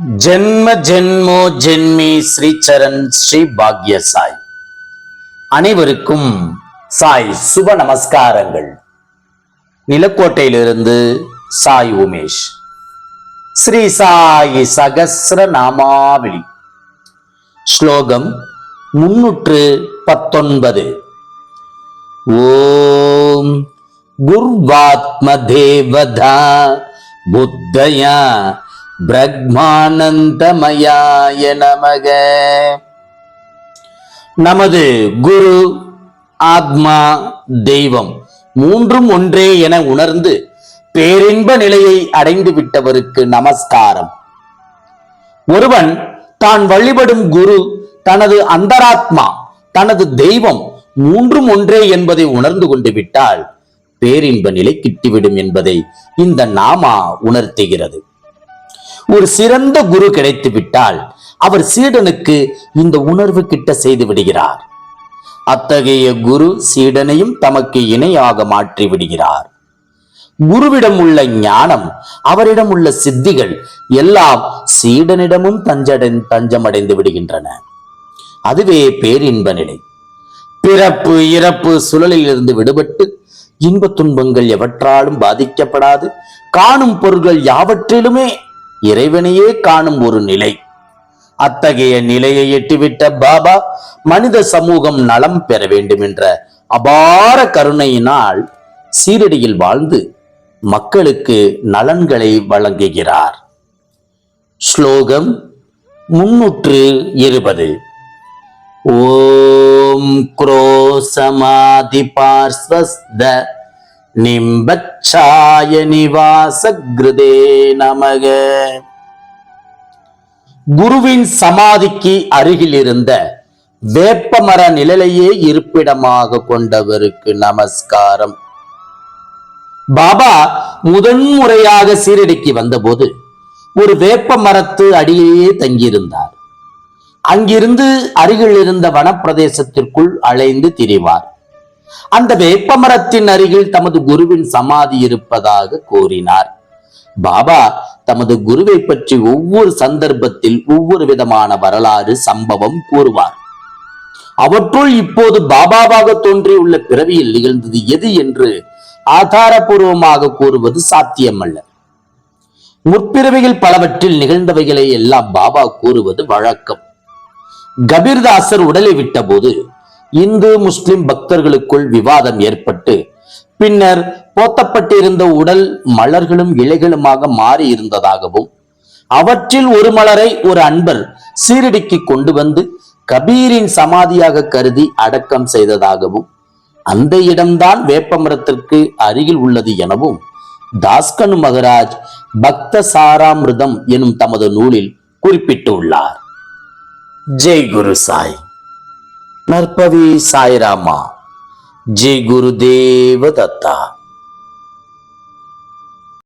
ஜென்ம ஜென்மோ ஜென்மி ஸ்ரீ சரண் ஸ்ரீ பாக்ய சாய் அனைவருக்கும் சாய் சுப நமஸ்காரங்கள். நிலக்கோட்டையிலிருந்து சாய் உமேஷ். ஸ்ரீ சாய் சகசிர நாமாவளி. ஸ்லோகம் முன்னூற்று பத்தொன்பது. ஓம் குர்வாத்ம தேவதா புத்தயா பிரக்மானந்தமயாய நமக. நமது குரு ஆத்மா தெய்வம் மூன்றும் ஒன்றே என உணர்ந்து பேரின்ப நிலையை அடைந்து விட்டவருக்கு நமஸ்காரம். ஒருவன் தான் வழிபடும் குரு தனது அந்தராத்மா தனது தெய்வம் மூன்றும் ஒன்றே என்பதை உணர்ந்து கொண்டு விட்டால் பேரின்ப நிலை கிட்டிவிடும் என்பதை இந்த நாமா உணர்த்துகிறது. ஒரு சிறந்த குரு கிடைத்து விட்டால் அவர் சீடனுக்கு இந்த உணர்வு கிட்ட செய்து விடுகிறார். அத்தகைய குரு சீடனையும் தமக்கு இணையாக மாற்றி விடுகிறார். குருவிடம் உள்ள ஞானம் அவரிடம் உள்ள சித்திகள் எல்லாம் சீடனிடமும் தஞ்சடை தஞ்சமடைந்து விடுகின்றன. அதுவே பேரின்ப நிலை. பிறப்பு இறப்பு சுழலில் இருந்து விடுபட்டு இன்ப துன்பங்கள் எவற்றாலும் பாதிக்கப்படாது. காணும் பொருள்கள் யாவற்றிலுமே இறைவனையே காணும் ஒரு நிலை அத்தகைய நிலையை எட்டிவிட்ட பாபா மனித சமூகம் நலம் பெற வேண்டும் என்ற அபார கருணையினால் சீரடியில் வாழ்ந்து மக்களுக்கு நலன்களை வழங்குகிறார் ஸ்லோகம் முன்னூற்று இருபது ஓம் क्रोसमाधि पार्श्वस्द நிம்பச்சாய நிவாச கிருதே நமக. குருவின் சமாதிக்கு அருகில் இருந்த வேப்பமர நிழலையே இருப்பிடமாக கொண்டவருக்கு நமஸ்காரம். பாபா முதன்முறையாக சீரடிக்கு வந்தபோது ஒரு வேப்ப மரத்து அடியிலேயே தங்கியிருந்தார். அங்கிருந்து அருகில் இருந்த வனப்பிரதேசத்திற்குள் அலைந்து திரிவார். அந்த வேப்பமரத்தின் அருகில் தமது குருவின் சமாதி இருப்பதாக கூறினார். பாபா தமது குருவை பற்றி ஒவ்வொரு சந்தர்ப்பத்தில் ஒவ்வொரு விதமான வரலாறு சம்பவம் கூறுவார். அவற்றுள் இப்போது பாபாவாக தோன்றியுள்ள பிறவியில் நிகழ்ந்தது எது என்று ஆதாரபூர்வமாக கூறுவது சாத்தியமல்ல. முற்பிறவிகள் பலவற்றில் நிகழ்ந்தவைகளை எல்லாம் பாபா கூறுவது வழக்கம். கபீர்தாசர் உடலை விட்டபோது இந்து முஸ்லிம் பக்தர்களுக்குள் விவாதம் ஏற்பட்டு பின்னர் போத்தப்பட்டிருந்த உடல் மலர்களும் இலைகளுமாக மாறி இருந்ததாகவும் அவற்றில் ஒரு மலரை ஒரு அன்பர் சீரடிக்கு கொண்டு வந்து கபீரின் சமாதியாக கருதி அடக்கம் செய்ததாகவும் அந்த இடம்தான் வேப்பமரத்திற்கு அருகில் உள்ளது எனவும் தாஸ்கனு மகராஜ் பக்த சாராமிருதம் எனும் தமது நூலில் குறிப்பிட்டுள்ளார். ஜெய் குரு சாய். నర్పవి సాయిరామ. జై గురుదేవ దత్త.